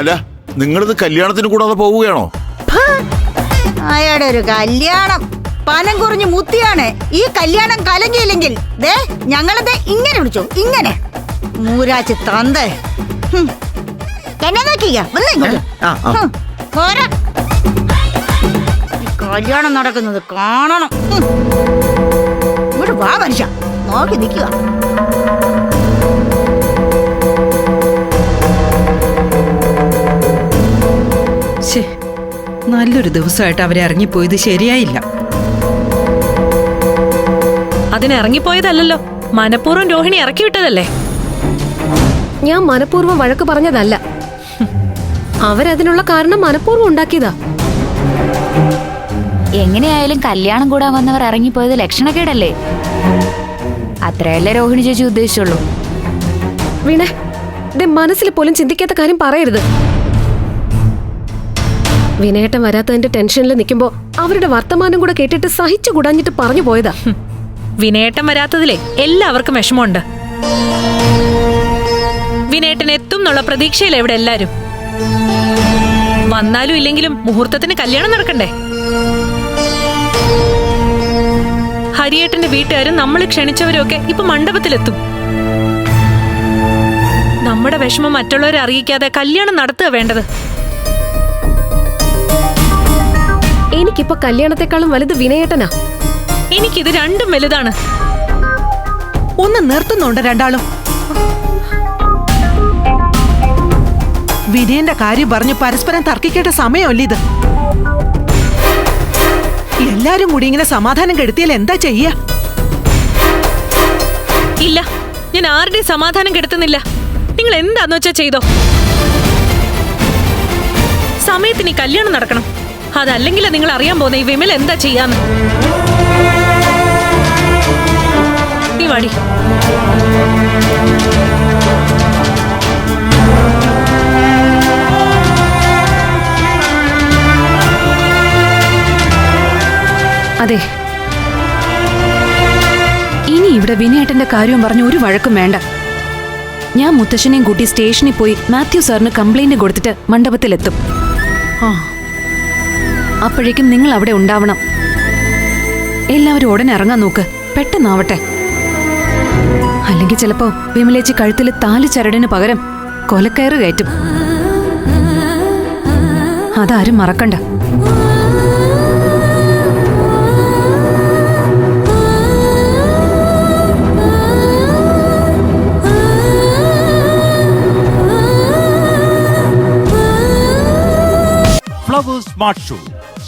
അല്ല നിങ്ങളിത് കല്യാണത്തിന് കൂടാതെ പോവുകയാണോ? അയാടെ ഒരു കല്യാണം. പനം കുറഞ്ഞ് മുത്തിയാണ്. ഈ കല്യാണം കലങ്ങിയില്ലെങ്കിൽ ദേ ഞങ്ങളത് ഇങ്ങനെ വിളിച്ചു? ഇങ്ങനെ. മൂരാച്ച് തന്ത. എന്നെ നോക്കിയ കല്യാണം നടക്കുന്നത് കാണണം. ഇവിടെ വാ മനുഷ്യ. നോക്കി നിൽക്കുക. നല്ലൊരു ദിവസമായിട്ട് അവരെ ഇറങ്ങിപ്പോയത് ശരിയായില്ല. അതിന് ഇറങ്ങിപ്പോയതല്ലല്ലോ. മനഃപൂർവം രോഹിണി ഇറക്കി വിട്ടതല്ലേ? ഞാൻ മനഃപൂർവം വഴക്ക് പറഞ്ഞതല്ല. അവരതിനുള്ള കാരണം മനഃപൂർവം ഉണ്ടാക്കിയതാ. എങ്ങനെയായാലും കല്യാണം കൂടാൻ വന്നവർ ഇറങ്ങിപ്പോയത് ലക്ഷണക്കേടല്ലേ? അത്രയല്ലേ രോഹിണി ചേച്ചി ഉദ്ദേശിച്ചുള്ളൂ. വീണ ദേ മനസ്സിൽ പോലും ചിന്തിക്കാത്ത കാര്യം പറയരുത്. വിനയേട്ടൻ വരാത്തതിന്റെ ടെൻഷനിൽ നിൽക്കുമ്പോ അവരുടെ വർത്തമാനം കൂടെ കേട്ടിട്ട് സഹിച്ചു കൂടാഞ്ഞിട്ട് പറഞ്ഞു പോയതാ. വിനയേട്ടം വരാത്തതിലെ എല്ലാവർക്കും വിഷമമുണ്ട്. വിനേട്ടൻ എത്തും എന്നുള്ള പ്രതീക്ഷയിൽ എവിടെ എല്ലാരും. വന്നാലും ഇല്ലെങ്കിലും മുഹൂർത്തത്തിന് കല്യാണം നടക്കണ്ടേ? ഹരിയേട്ടന്റെ വീട്ടുകാരും നമ്മൾ ക്ഷണിച്ചവരൊക്കെ ഇപ്പൊ മണ്ഡപത്തിലെത്തും. നമ്മുടെ വിഷമം മറ്റുള്ളവരെ അറിയിക്കാതെ കല്യാണം നടത്തുക വേണ്ടത് എനിക്കിപ്പോ കല്യാണത്തെക്കാളും വലുത് വിനയേട്ടനാ. എനിക്കിത് രണ്ടും വലുതാണ്. ഒന്ന് നിർത്തുന്നുണ്ട് രണ്ടാളും. വിനയന്റെ കാര്യം പറഞ്ഞു പരസ്പരം തർക്കിക്കേണ്ട സമയമല്ല ഇത്? എല്ലാരും കൂടി ഇങ്ങനെ സമാധാനം കെടുത്തിയാൽ എന്താ ചെയ്യ? ഇല്ല ഞാൻ ആരുടെയും സമാധാനം കെടുത്തുന്നില്ല. നിങ്ങൾ എന്താന്ന് വെച്ചാ ചെയ്തോ? സമയത്തിന് കല്യാണം നടക്കണം. അതല്ലെങ്കിൽ നിങ്ങൾ അറിയാൻ പോകുന്ന ഈ വിമൽ എന്താ ചെയ്യാന്ന്? അതെ. ഇനി ഇവിടെ വിനയേട്ടന്റെ കാര്യം പറഞ്ഞ് ഒരു വഴക്കും വേണ്ട. ഞാൻ മുത്തശ്ശനെയും കൂട്ടി സ്റ്റേഷനിൽ പോയി മാത്യു സാറിന് കംപ്ലൈന്റ് കൊടുത്തിട്ട് മണ്ഡപത്തിലെത്തും. ആ. അപ്പോഴേക്കും നിങ്ങൾ അവിടെ ഉണ്ടാവണം. എല്ലാവരും ഉടനെ ഇറങ്ങാൻ നോക്ക്. പെട്ടെന്നാവട്ടെ അല്ലെങ്കിൽ ചിലപ്പോ വിമലേച്ചി കഴുത്തിൽ താലി ചരടിന് പകരം കൊലക്കയറ് കയറ്റും. അതാരും മറക്കണ്ട. Smart show